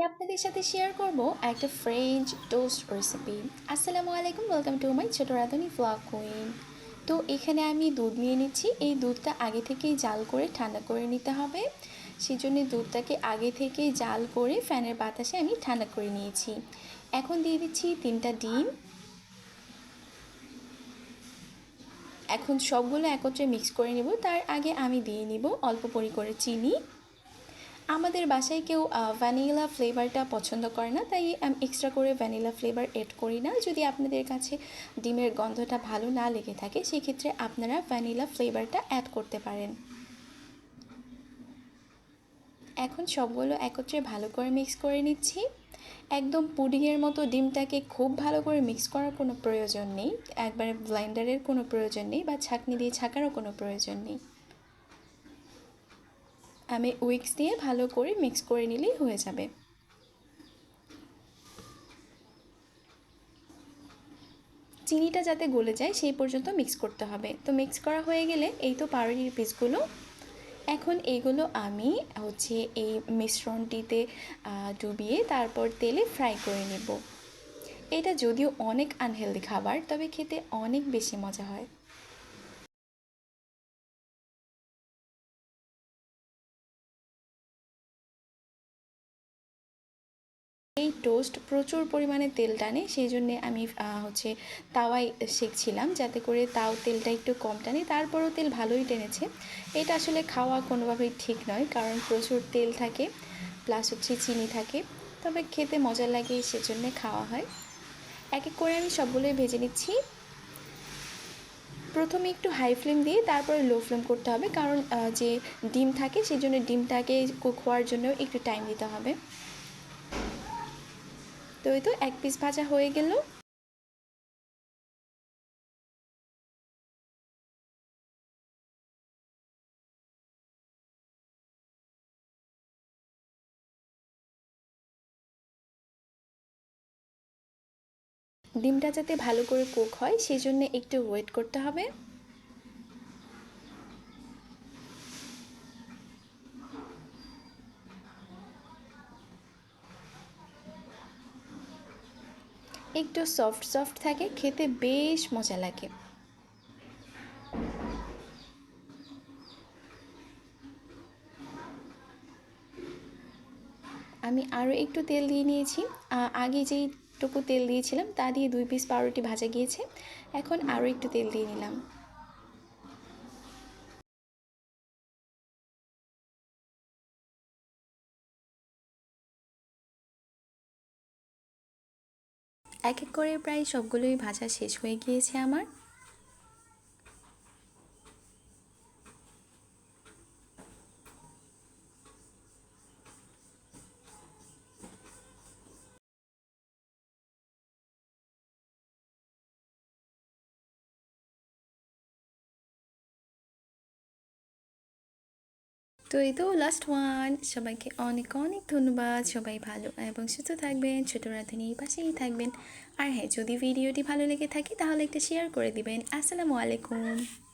আজকে আপনাদের সাথে শেয়ার করব একটা ফ্রেঞ্চ টোস্ট রেসিপি আসসালামু আলাইকুম ওয়েলকাম টু মাই ছোটো রাধুনি ফ্লগ কুইন তো এখানে আমি দুধ নিয়ে নিচ্ছি। এই দুধটা আগে থেকেই জাল করে ঠান্ডা করে নিতে হবে। সেই জন্য দুধটাকে আগে থেকেই জাল করে ফ্যানের বাতাসে আমি ঠান্ডা করে নিয়েছি। এখন দিয়ে দিচ্ছি তিনটা ডিম। এখন সবগুলো একত্রে মিক্স করে নেব। তার আগে আমি দিয়ে নিব অল্প পরি করে চিনি। আমাদের বাসায় কেউ ভ্যানিলা ফ্লেভারটা পছন্দ করে না, তাই আমি এক্সট্রা করে ভ্যানিলা ফ্লেভার এড করি না। যদি আপনাদের কাছে ডিমের গন্ধটা ভালো না লেগে থাকে, সেক্ষেত্রে আপনারা ভ্যানিলা ফ্লেভারটা অ্যাড করতে পারেন। এখন সবগুলো একত্রে ভালো করে মিক্স করে নিচ্ছি। একদম পুডিংয়ের মতো ডিমটাকে খুব ভালো করে মিক্স করার কোনো প্রয়োজন নেই। একবারে ব্লাইন্ডারের কোনো প্রয়োজন নেই বা ছাকনি দিয়ে ছাকারও কোনো প্রয়োজন নেই। আমি উইক্স দিয়ে ভালো করে মিক্স করে নিলেই হয়ে যাবে। চিনিটা যাতে গলে যায় সেই পর্যন্ত মিক্স করতে হবে। তো মিক্স করা হয়ে গেলে এই তো পাউরুটির পিসগুলো। এখন এইগুলো আমি হচ্ছে এই মিশ্রণটিতে ডুবিয়ে তারপর তেলে ফ্রাই করে নেব। এটা যদিও অনেক আনহেলদি খাবার, তবে খেতে অনেক বেশি মজা হয়। এই টোস্ট প্রচুর পরিমাণে তেল টানে, সেই জন্যে আমি হচ্ছে তাওয়াই শেখছিলাম যাতে করে তাও তেলটা একটু কম টানে। তারপরও তেল ভালোই টেনেছে। এটা আসলে খাওয়া কোনোভাবেই ঠিক নয়, কারণ প্রচুর তেল থাকে, প্লাস হচ্ছে চিনি থাকে। তবে খেতে মজা লাগে, সেজন্য খাওয়া হয়। এক এক করে আমি সবগুলোই ভেজে নিচ্ছি। প্রথমে একটু হাই ফ্লেম দিয়ে তারপরে লো ফ্লেম করতে হবে, কারণ যে ডিম থাকে, সেই জন্য ডিমটাকে কুক হওয়ার জন্য একটু টাইম দিতে হবে। তো এই তো এক পিস ভাজা হয়ে গেল। ডিমটা যাতে ভালো করে কুক হয় সেই জন্য একটু ওয়েট করতে হবে। একটু সফট সফট থাকে, খেতে বেশ মজা লাগে। আমি আরও একটু তেল দিয়ে নিয়েছি। আগে যেইটুকু তেল দিয়েছিলাম, তা দিয়ে দুই পিস পাউরুটি ভাজা গিয়েছে। এখন আরও একটু তেল দিয়ে নিলাম। এক এক করে প্রায় সবগুলোই ভাজা শেষ হয়ে গিয়েছে আমার। তো এই তো লাস্ট ওয়ান সবাইকে অনেক অনেক ধন্যবাদ। সবাই ভালো এবং সুস্থ থাকবেন। ছোটো রাধুনির পাশেই থাকবেন। আর হ্যাঁ যদি ভিডিওটি ভালো লেগে থাকে, তাহলে একটা শেয়ার করে দিবেন। আসসালামু আলাইকুম।